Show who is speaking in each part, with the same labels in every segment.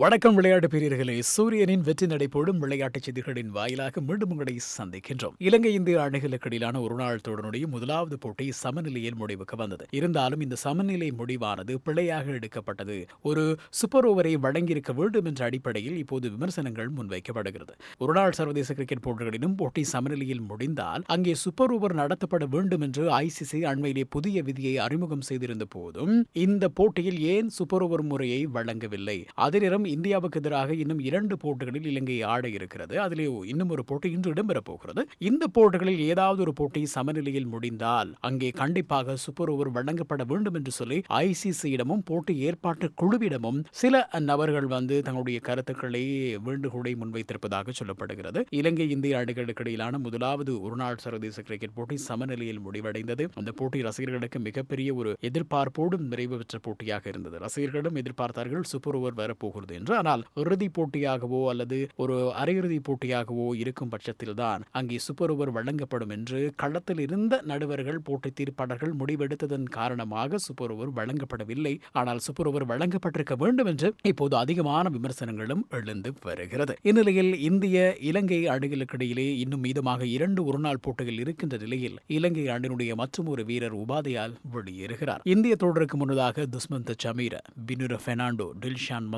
Speaker 1: வணக்கம் விளையாட்டு பிரியர்களே சூரியனின் வெற்றி நடைபோடும் விளையாட்டுச் செய்திகளின் வாயிலாக மீண்டும் உங்களை சந்திக்கின்றோம். இலங்கை இந்திய அணிகளுக்கு இடையிலான ஒருநாள் தொடருடைய முதலாவது போட்டி சமநிலையில் முடிவுக்கு வந்தது. இருந்தாலும் இந்த சமநிலை முடிவானது பிழையாக எடுக்கப்பட்டது. ஒரு சூப்பர் ஓவரை வழங்கியிருக்க வேண்டும் என்ற அடிப்படையில் இப்போது விமர்சனங்கள் முன்வைக்கப்படுகிறது. ஒருநாள் சர்வதேச கிரிக்கெட் போட்டிகளிலும் போட்டி சமநிலையில் முடிந்தால் அங்கே சூப்பர் ஓவர் நடத்தப்பட வேண்டும் என்று ஐசிசி அண்மையிலே புதிய விதியை அறிமுகம் செய்திருந்த போதும் இந்த போட்டியில் ஏன் சூப்பர் ஓவர் முறையை வழங்கவில்லை? அதிரம் மற்றும் இந்தியாவுக்கு எதிராக இன்னும் இரண்டு போட்டிகளில் இலங்கை ஆட இருக்கிறது. அதிலே இன்னும் ஒரு போட்டி இன்று இடம்பெறப் போகிறது இந்த போட்டிகளில் ஏதாவது ஒரு போட்டி சமநிலையில் முடிந்தால் அங்கே கண்டிப்பாக சூப்பர் ஓவர் வழங்கப்பட வேண்டும் என்று சொல்லி ஐசிசியிடமும் போட்டி ஏற்பாட்டு குழுவிடமும் சில நபர்கள் வந்து தங்களுடைய கருத்துக்களை வேண்டுகோளை முன்வைத்திருப்பதாக சொல்லப்படுகிறது. இலங்கை இந்திய அணிகளுக்கு இடையிலான முதலாவது ஒருநாள் சர்வதேச கிரிக்கெட் போட்டி சமநிலையில் முடிவடைந்தது. அந்த போட்டி ரசிகர்களுக்கு மிகப்பெரிய ஒரு எதிர்பார்ப்போடும் நிறைவு பெற்ற போட்டியாக இருந்தது. ரசிகர்களும் எதிர்பார்த்தார்கள் சூப்பர் ஓவர் வரப்போகிறது என்று. ஆனால் இறுதிப் போட்டியாகவோ அல்லது ஒரு அரையிறுதி போட்டியாகவோ இருக்கும் பட்சத்தில் தான் அங்கே சூப்பர் ஓவர் வழங்கப்படும் என்று களத்தில் இருந்த நடுவர்கள் போட்டி தீர்ப்பாளர்கள் முடிவெடுத்ததன் காரணமாக சூப்பர் ஓவர் வழங்கப்படவில்லை. ஆனால் சூப்பர் ஓவர் வழங்கப்பட்டிருக்க வேண்டும் என்று இப்போது அதிகமான விமர்சனங்களும் எழுந்து வருகிறது. இந்நிலையில் இந்திய இலங்கை அணிகளுக்கிடையிலே இன்னும் மீதமாக இரண்டு ஒருநாள் போட்டிகள் இருக்கின்ற நிலையில் இலங்கை அணியினுடைய மற்றும் ஒரு வீரர் உபாதையால் வெளியேறுகிறார். இந்திய தொடருக்கு முன்னதாக துஸ்மந்த் சமீர பினுர பெர்னாண்டோ டில்ஷான்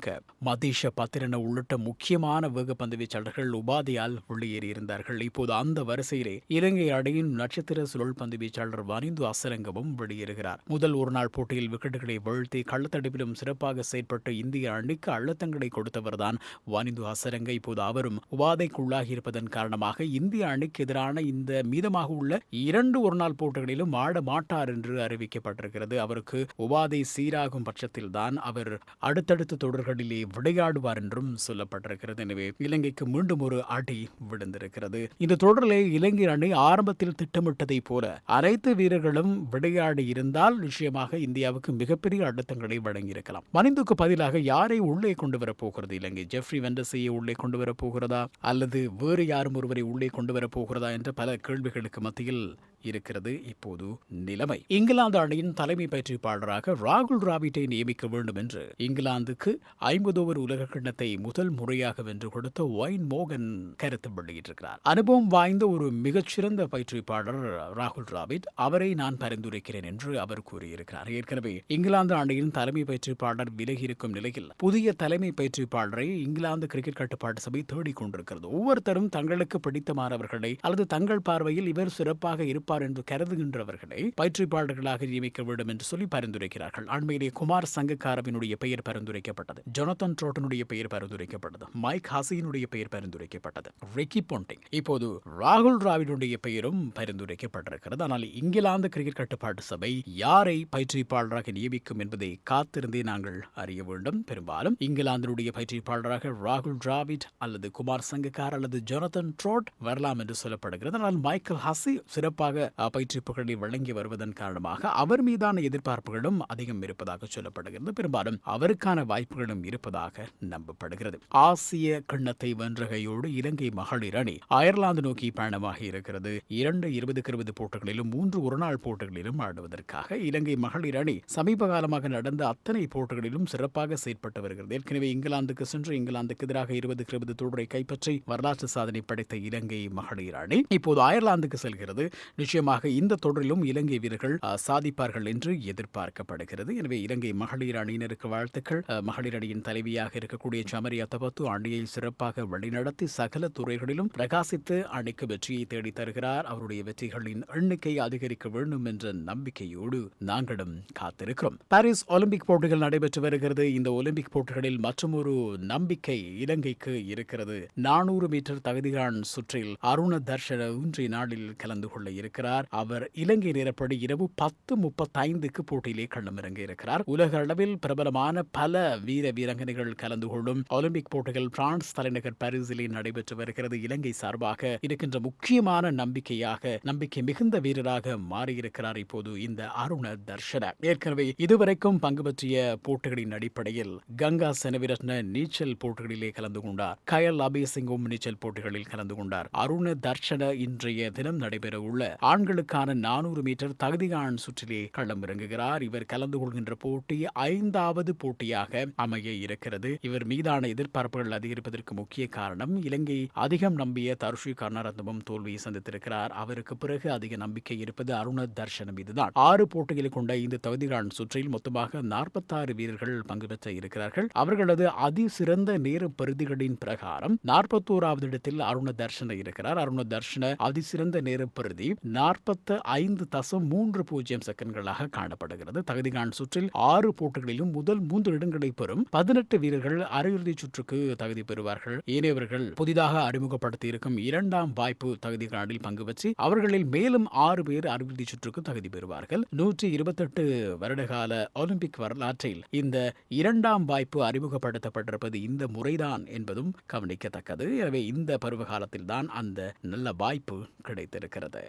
Speaker 1: மதுஷங்கர் மதீஷ பத்திரன உள்ளிட்ட முக்கியமான வேகப்பந்து வீச்சாளர்கள் உபாதையால் வெளியேறியிருந்தார்கள். இப்போது அந்த வரிசையிலே இலங்கை அடையின் நட்சத்திர சுழல் பந்து வீச்சாளர் வனிந்து அசரங்கமும் வெளியேறுகிறார். முதல் ஒருநாள் போட்டியில் விக்கெட்டுகளை வீழ்த்தி கள்ளத்தடுப்பிலும் சிறப்பாக செயற்பட்டு இந்திய அணிக்கு அழுத்தங்களை கொடுத்தவர்தான் வனிந்து அசரங்க. இப்போது அவரும் உபாதைக்குள்ளாகி இருப்பதன் காரணமாக இந்திய அணிக்கு எதிரான இந்த மீதமாக உள்ள இரண்டு ஒருநாள் போட்டிகளிலும் ஆட மாட்டார் என்று அறிவிக்கப்பட்டிருக்கிறது. அவருக்கு உபாதை சீராகும் பட்சத்தில்தான் அவர் அடுத்தடுத்து தொடர் தொடர்களிலே விளையாடுவார் என்றும் சொல்லப்பட்டிருக்கிறது. எனவே இலங்கைக்கு மீண்டும் ஒரு அடி விழுந்திருக்கிறது. இந்த தொடரிலே இலங்கை அணி ஆரம்பத்தில் திட்டமிட்டதைப் போல அனைத்து வீரர்களும் விளையாடி இருந்தால் நிச்சயமாக இந்தியாவுக்கு மிகப்பெரிய அழுத்தங்களை வழங்கியிருக்கலாம். மனிந்துக்கு பதிலாக யாரை உள்ளே கொண்டு வரப்போகிறது இலங்கை ஜெஃப்ரி வெண்டசையை உள்ளே கொண்டு வரப்போகிறதா அல்லது வேறு யாரும் ஒருவரை உள்ளே கொண்டு வரப்போகிறதா என்ற பல கேள்விகளுக்கு மத்தியில் இருக்கிறது இப்போது நிலைமை. இங்கிலாந்து அணியின் தலைமை பயிற்சிப்பாளராக ராகுல் டிராவிட்டை நியமிக்க வேண்டும் என்று இங்கிலாந்துக்கு ஐம்பது ஓவர் உலக கிண்ணத்தை முதல் முறையாக வென்று கொடுத்த ஒயின் மோகன் கருத்து வெளியிட்டிருக்கிறார். அனுபவம் வாய்ந்த ஒரு மிகச்சிறந்த பயிற்சிப்பாளர் ராகுல் டிராவிட் அவரை நான் பரிந்துரைக்கிறேன் என்று அவர் கூறியிருக்கிறார். ஏற்கனவே இங்கிலாந்து அணியின் தலைமை பயிற்சிப்பாளர் விலகி இருக்கும் நிலையில் புதிய தலைமை பயிற்சிப்பாளரை இங்கிலாந்து கிரிக்கெட் கட்டுப்பாட்டு சபை தேடிக் கொண்டிருக்கிறது ஒவ்வொருத்தரும் தங்களுக்கு பிடித்தமானவர்களை அல்லது தங்கள் பார்வையில் இவர் சிறப்பாக இருப்பார் என்று கருதுகின்றவர்களை பயிற்றுப்பாளர்களாக நியமிக்க வேண்டும் என்று சொல்லி பரிந்துரைக்கிறார்கள். அண்மையிலே குமார் சங்கக்காரவினுடைய பெயர் பரிந்துரைக்கப்பட்டது. ஜொனத்தன் ட்ரோட்டனுடைய பெயர் பரிந்துரைக்கப்பட்டது. மைக் ஹசியினுடைய பெயர் பரிந்துரைக்கப்பட்டது. Ricky Ponting. இப்போது ராகுல் டிராவிடுடைய பெயரும் பரிந்துரைக்கப்பட்டிருக்கிறது. ஆனால் இங்கிலாந்து கிரிக்கெட் கட்டுப்பாட்டு சபை யாரை பயிற்றுப்பாளராக நியமிக்கும் என்பதை காத்திருந்தே நாங்கள் அறிய வேண்டும். பெரும்பாலும் இங்கிலாந்தினுடைய பயிற்றுப்பாளராக ராகுல் டிராவிட் அல்லது குமார் சங்கக்கார் அல்லது ஜொனத்தன் ட்ரோட் வரலாம் என்று சொல்லப்படுகிறது. ஆனால் மைக்கேல் ஹசி சிறப்பாக அஹ், பயிற்றுவிப்புகளை வழங்கி வருவதன் காரணமாக அவர் மீதான எதிர்பார்ப்புகளும் அதிகம் இருப்பதாக சொல்லப்படுகிறது. பெரும்பாலும் அவருக்கான வாய்ப்புகளும் இருப்பதாக நம்பப்படுகிறது. ஆசிய கிண்ணத்தை வென்ற கையோடு இலங்கை மகளிர் அணி அயர்லாந்து நோக்கி பயணமாக இருக்கிறது. இரண்டு இருபதுக்கு இருபது போட்டிகளிலும் மூன்று ஒருநாள் போட்டிகளிலும் ஆடுவதற்காக இலங்கை மகளிர் அணி சமீப காலமாக நடந்த அத்தனை போட்டிகளிலும் சிறப்பாக செயற்பட்டு வருகிறது. ஏற்கனவே இங்கிலாந்துக்கு சென்று இங்கிலாந்துக்கு எதிராக இருபதுக்கு இருபது தொடரை கைப்பற்றி வரலாற்று சாதனை படைத்த இலங்கை மகளிர் அணி இப்போது அயர்லாந்துக்கு செல்கிறது. நிச்சயமாக இந்த தொடரிலும் இலங்கை வீரர்கள் சாதிப்பார்கள் என்று எதிர்பார்க்கப்படுகிறது. எனவே இலங்கை மகளிர் அணியினருக்கு வாழ்த்துக்கள். அஹ், மகளிர் அணியின் தலைவியாக இருக்கக்கூடிய சமரி அத்தபத்து அணியை சிறப்பாக வழிநடத்தி சகல துறைகளிலும் பிரகாசித்து அணிக்கு வெற்றியை தேடி தருகிறார். அவருடைய வெற்றிகளின் எண்ணிக்கை அதிகரிக்க வேண்டும் என்ற நம்பிக்கையோடு நாங்களும் காத்திருக்கிறோம். பாரிஸ் ஒலிம்பிக் போட்டிகள் நடைபெற்று வருகிறது. இந்த ஒலிம்பிக் போட்டிகளில் மற்றொரு நம்பிக்கை இலங்கைக்கு இருக்கிறது. நானூறு மீட்டர் தகுதிகான் சுற்றில் அருண தர்ஷன இன்றைய நாளில் கலந்து கொள்ள இருக்கிறார். இருக்கிறார் அவர் இலங்கை நேரப்படி இரவு பத்து முப்பத்தைந்துக்கு போட்டியிலே களமிறங்க இருக்கிறார் உலக அளவில் பிரபலமான பல வீர வீராங்கனைகள் கலந்து கொள்ளும் ஒலிம்பிக் போட்டிகள் பிரான்ஸ் தலைநகர் பாரிஸிலே நடைபெற்று வருகிறது. இலங்கை சார்பாக இருக்கின்ற முக்கியமான நம்பிக்கையாக நம்பிக்கை மிகுந்த வீரராக மாறியிருக்கிறார் இப்போது இந்த அருண தர்ஷன. ஏற்கனவே இதுவரைக்கும் பங்கு பற்றிய போட்டிகளின் அடிப்படையில் கங்கா செனவிரத்ன நீச்சல் போட்டிகளிலே கலந்து கொண்டார். கயல் அபேசிங்கும் நீச்சல் போட்டிகளில் கலந்து கொண்டார். அருண தர்ஷன இன்றைய தினம் நடைபெற உள்ள ஆண்களுக்கான நானூறு மீட்டர் தகுதிகான் சுற்றிலே களம் இறங்குகிறார். இவர் கலந்து கொள்கின்ற போட்டி ஐந்தாவது போட்டியாக அமைய இருக்கிறது. இவர் மீதான எதிர்பார்ப்புகள் அதிகரிப்பதற்கு முக்கிய காரணம் இலங்கை அதிகம் நம்பிய தருஷி கர்ணரத்னமும் தோல்வியை சந்தித்திருக்கிறார். அவருக்கு பிறகு அதிக நம்பிக்கை இருப்பது அருண தர்ஷனம் இதுதான். ஆறு போட்டிகளை கொண்ட இந்த தகுதிகான் சுற்றில் மொத்தமாக நாற்பத்தாறு வீரர்கள் பங்கு பெற்ற இருக்கிறார்கள். அவர்களது அதிசிறந்த நேர பருதிகளின் பிரகாரம் நாற்பத்தோராவது இடத்தில் அருண தர்ஷன இருக்கிறார். அருண தர்ஷன அதிசிறந்த நேர பருதி நாற்பத்து ஐந்து தசம் மூன்று பூஜ்ஜியம் செகண்ட்களாக காணப்படுகிறது. தகுதிகான் சுற்றில் ஆறு போட்டிகளிலும் முதல் மூன்று இடங்களை பெறும் பதினெட்டு வீரர்கள் அரையிறுதி சுற்றுக்கு தகுதி பெறுவார்கள். ஏனையவர்கள் புதிதாக அறிமுகப்படுத்தி இருக்கும் இரண்டாம் வாய்ப்பு தகுதி கார்டில் பங்கு பெற்று அவர்களில் மேலும் ஆறு பேர் அரையிறுதி சுற்றுக்கு தகுதி பெறுவார்கள். நூற்றி இருபத்தெட்டு வருடகால ஒலிம்பிக் வரலாற்றில் இந்த இரண்டாம் வாய்ப்பு அறிமுகப்படுத்தப்பட்டிருப்பது இந்த முறைதான் என்பதும் கவனிக்கத்தக்கது. எனவே இந்த பருவ காலத்தில்தான் அந்த நல்ல வாய்ப்பு கிடைத்திருக்கிறது.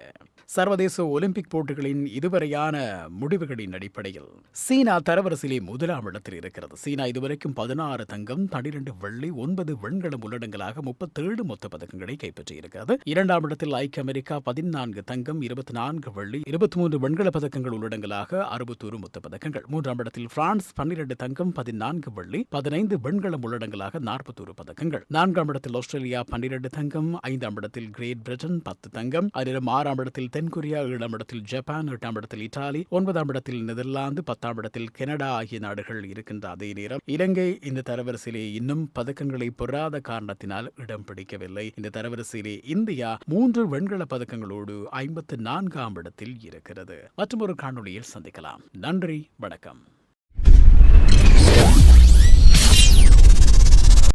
Speaker 1: சர்வதேச ஒலிம்பிக் போட்டிகளின் இதுவரையான முடிவுகளின் அடிப்படையில் சீனா தரவரிசையிலே முதலாம் இடத்தில் இருக்கிறது. சீனா இதுவரைக்கும் பதினாறு தங்கம் பனிரெண்டு வெள்ளி ஒன்பது வெண்கலம் உள்ளடங்களாக முப்பத்தேழு மொத்த பதக்கங்களை கைப்பற்றியிருக்கிறது. இரண்டாம் இடத்தில் ஐக்கிய அமெரிக்கா பதினான்கு தங்கம் இருபத்தி நான்கு வெள்ளி இருபத்தி மூன்று வெண்கல பதக்கங்கள் உள்ளடங்களாக அறுபத்தோரு மொத்த பதக்கங்கள். மூன்றாம் இடத்தில் பிரான்ஸ் பன்னிரண்டு தங்கம் பதினான்கு வெள்ளி பதினைந்து வெண்கலம் உள்ளடங்களாக நாற்பத்தோரு பதக்கங்கள். நான்காம் இடத்தில் ஆஸ்திரேலியா பன்னிரண்டு தங்கம் ஐந்தாம் இடத்தில் கிரேட் பிரிட்டன் பத்து தங்கம். அதிலும் ஆறாம் இடத்தில் தென்கொரியா ஏழாம் இடத்தில் ஜப்பான் எட்டாம் இடத்தில் இத்தாலி ஒன்பதாம் இடத்தில் நெதர்லாந்து பத்தாம் இடத்தில் கனடா ஆகிய நாடுகள் இருக்கின்ற அதே நேரம். இலங்கை இந்த தரவரிசையிலே இன்னும் பதக்கங்களை பெறாத காரணத்தினால் இடம் பிடிக்கவில்லை. இந்த தரவரிசையிலே இந்தியா மூன்று வெண்கல பதக்கங்களோடு ஐம்பத்து நான்காம் இடத்தில் இருக்கிறது. மற்றும் ஒரு காணொளியில் சந்திக்கலாம். நன்றி வணக்கம்.